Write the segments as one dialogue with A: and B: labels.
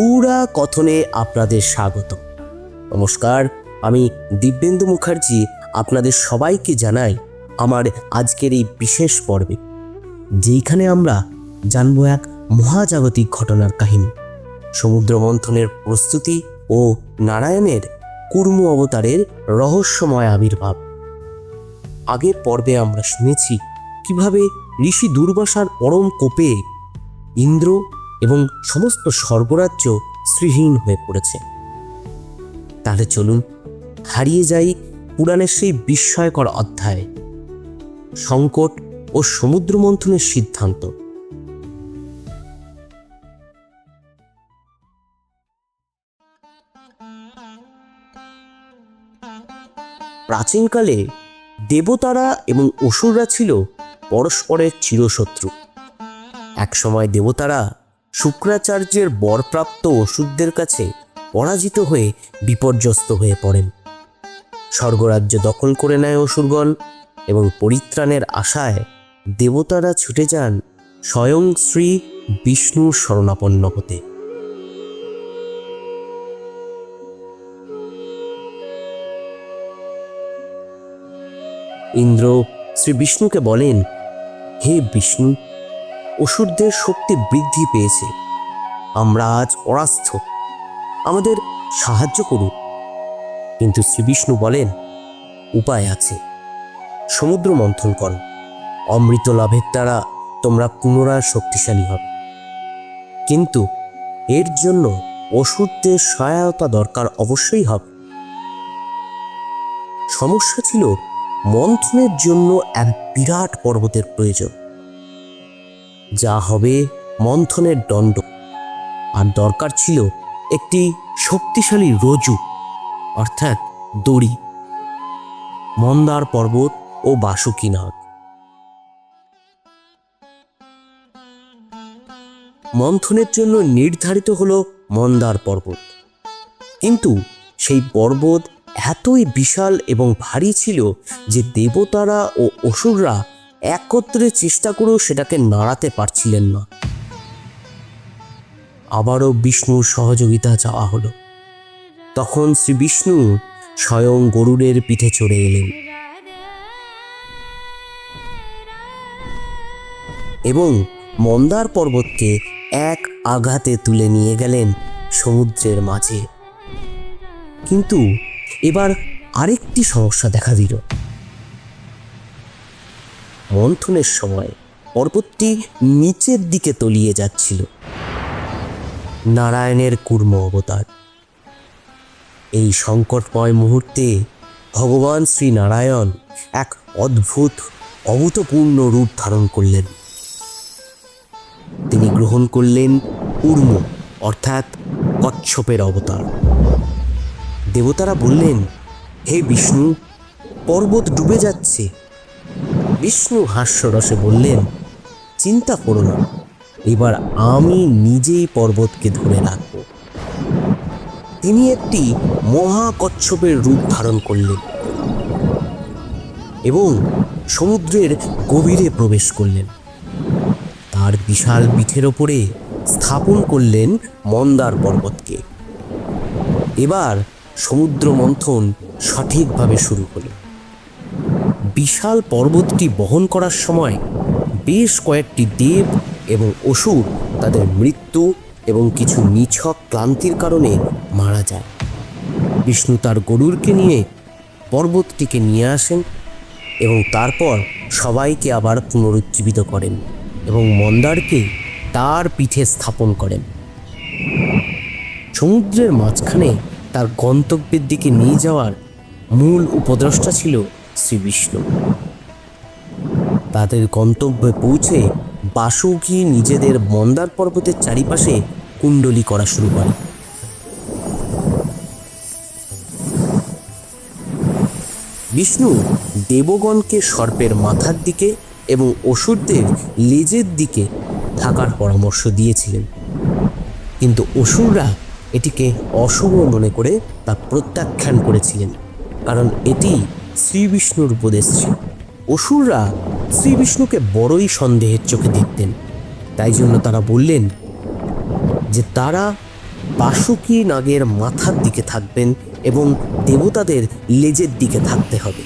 A: পুরা কথনে আপনাদের স্বাগত। নমস্কার, আমি দিব্যেন্দু মুখার্জি, আপনাদের সবাইকে জানাই আমার আজকের এই বিশেষ পর্বে, যেইখানে আমরা জানব এক মহাজাগতিক ঘটনার কাহিনী। সমুদ্র মন্থনের প্রস্তুতি ও নারায়ণের কুর্ম অবতারের রহস্যময় আবির্ভাব। আগের পর্বে আমরা শুনেছি কীভাবে ঋষি দুর্বাসার পরম কোপে ইন্দ্র এবং সমস্ত স্বর্গরাজ্য শ্রীহীন হয়ে পড়েছে। তাহলে চলুন হারিয়ে যাই পুরাণের সেই বিস্ময়কর অধ্যায়, সংকট ও সমুদ্র মন্থনের সিদ্ধান্ত। প্রাচীনকালে দেবতারা এবং অসুররা ছিল পরস্পরের চিরশত্রু। একসময় দেবতারা শুক্রাচার্যের বরপ্রাপ্ত ওষুধদের কাছে পরাজিত হয়ে বিপর্যস্ত হয়ে পড়েন। স্বর্গরাজ্য দখল করে নেয় অসুরগণ এবং পরিত্রাণের আশায় দেবতারা ছুটে যান স্বয়ং শ্রী বিষ্ণুর শরণাপন্ন হতে। ইন্দ্র শ্রী বিষ্ণুকে বলেন, হে বিষ্ণু অসুরদের শক্তি বৃদ্ধি পেয়েছে। আমরা আজ অরাস্থ। আমাদের সাহায্য করুন। কিন্তু শ্রীবিষ্ণু বলেন, উপায় আছে। সমুদ্র মন্থন করো। অমৃত লাভের দ্বারা তোমরা পুনরায় শক্তিশালী হবে। কিন্তু এর জন্য অসুরদের সহায়তা দরকার অবশ্যই হবে। সমস্যা ছিল মন্থনের জন্য এক বিরাট পর্বতের প্রয়োজন। যা হবে মন্থনের দণ্ড। আর দরকার ছিল একটি শক্তিশালী রজু অর্থাৎ দড়ি। মন্দার পর্বত ও বাসুকিনাগ মন্থনের জন্য নির্ধারিত হল মন্দার পর্বত। কিন্তু সেই পর্বত এতই বিশাল এবং ভারী ছিল যে দেবতারা ও অসুররা একত্রে চেষ্টা করেও সেটাকে নাড়াতে পারছিলেন না। আবারও বিষ্ণুর সহযোগিতা চাওয়া হলো। তখন শ্রী বিষ্ণু স্বয়ং গরুড়ের পিঠে চড়ে এলেন। এবং মন্দার পর্বতকে এক আঘাতে তুলে নিয়ে গেলেন সমুদ্রের মাঝে। কিন্তু এবার আরেকটি সমস্যা দেখা দিল। মন্থনের সময় পর্বতটি নিচের দিকে তলিয়ে যাচ্ছিল। নারায়ণের কুর্ম অবতার। এই সংকটময় মুহূর্তে ভগবান শ্রী নারায়ণ এক অদ্ভুত, অভূতপূর্ণ রূপ ধারণ করলেন। তিনি গ্রহণ করলেন কুর্ম অর্থাৎ কচ্ছপের অবতার। দেবতারা বললেন, হে বিষ্ণু, পর্বত ডুবে যাচ্ছে। বিষ্ণু হাস্যরসে বললেন, চিন্তা করো না, এবার আমি নিজেই পর্বতকে ধরে রাখব। তিনি একটি মহাকচ্ছপের রূপ ধারণ করলেন এবং সমুদ্রের গভীরে প্রবেশ করলেন। তার বিশাল পিঠের ওপরে স্থাপন করলেন মন্দার পর্বতকে। এবার সমুদ্র মন্থন সঠিকভাবে শুরু হলো। বিশাল পর্বতটি বহন করার সময় বেশ কয়েকটি দেব এবং অসুর তাদের মৃত্যু এবং কিছু নিছক ক্লান্তির কারণে মারা যায়। বিষ্ণু তার গরুরকে নিয়ে পর্বতটিকে নিয়ে আসেন এবং তারপর সবাইকে আবার পুনরুজ্জীবিত করেন এবং মন্দারকে তার পিঠে স্থাপন করেন। সমুদ্রের মাঝখানে তার গন্তব্যের দিকে নিয়ে যাওয়ার মূল উপদ্রষ্টা ছিল শ্রী বিষ্ণু। তাদের গন্তব্যে পৌঁছে বাসুকি নিজেদের মন্দার পর্বতের চারিপাশে কুণ্ডলি করা শুরু করে। বিষ্ণু দেবগণকে সর্পের মাথার দিকে এবং অসুরদের লেজের দিকে থাকার পরামর্শ দিয়েছিলেন। কিন্তু অসুররা এটিকে অশুভ মনে করে তা প্রত্যাখ্যান করেছিলেন, কারণ এটি শ্রী বিষ্ণুর উপদেশ ছিল। অসুররা শ্রীবিষ্ণুকে বড়ই সন্দেহের চোখে দেখতেন। তাই জন্য তারা বললেন যে তারা বাসুকি নাগের মাথার দিকে থাকবেন এবং দেবতাদের লেজের দিকে থাকতে হবে।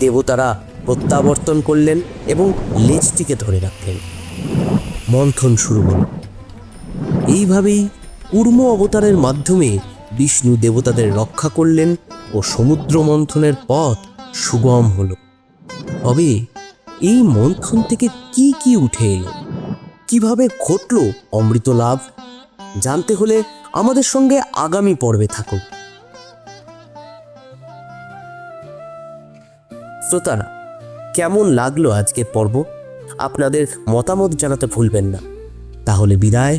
A: দেবতারা প্রত্যাবর্তন করলেন এবং লেজটিকে ধরে রাখলেন। মন্থন শুরু হল। এইভাবেই কুর্ম অবতারের মাধ্যমে বিষ্ণু দেবতাদের রক্ষা করলেন ও সমুদ্র মন্থনের পথ সুগম হল। তবে এই মন্থন থেকে কি কি উঠে এলো? কীভাবে ঘটল অমৃত লাভ জানতে হলে আমাদের সঙ্গে আগামী পর্বে থাকুন। শ্রোতারা, কেমন লাগল আজকের পর্ব? আপনাদের মতামত জানাতে ভুলবেন না। তাহলে বিদায়,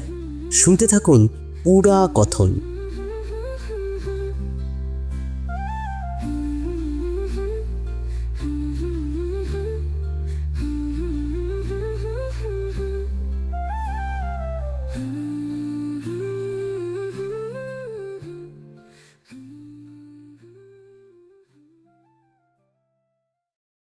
A: শুনতে থাকুন পুরা কথন।